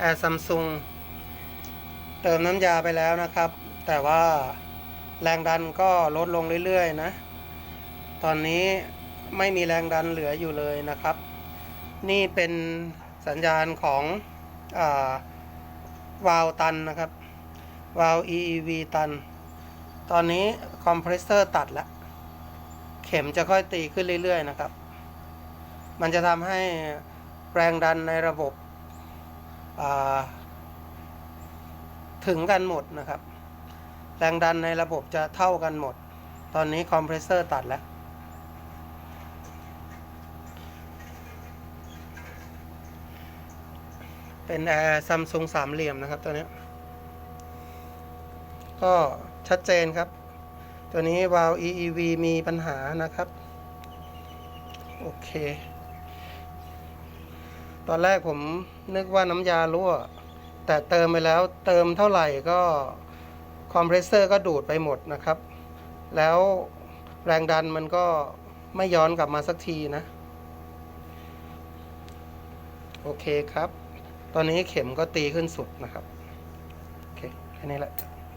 แอร์ซัมซุงเติมน้ำยาไปแล้วนะครับ แต่ว่าแรงดันก็ลดลงเรื่อยๆนะ ตอนนี้ไม่มีแรงดันเหลืออยู่เลยนะครับ นี่เป็นสัญญาณของอวาล์วตันนะครับ วาล์ว EEV ตัน ตอนนี้คอมเพรสเซอร์ตัดแล้ว เข็มจะค่อยตีขึ้นเรื่อยๆนะครับ มันจะทำให้แรงดันในระบบ ถึงกันหมดนะครับ แรงดันในระบบจะเท่ากันหมด ตอนนี้คอมเพรสเซอร์ตัดแล้ว เป็นแอร์ซัมซุงสามเหลี่ยมนะครับตัวนี้ ก็ชัดเจนครับ ตัวนี้วาล์ว EEV มีปัญหานะครับ โอเค ตอนแรกผมนึกว่าน้ำยารั่ว แต่เติมไปแล้วเติมเท่าไหร่ก็คอมเพรสเซอร์ก็ดูดไปหมดนะครับ แล้วแรงดันมันก็ไม่ย้อนกลับมาสักทีนะ โอเคครับ ตอนนี้เข็มก็ตีขึ้นสุดนะครับ โอเค แค่นี้แหละ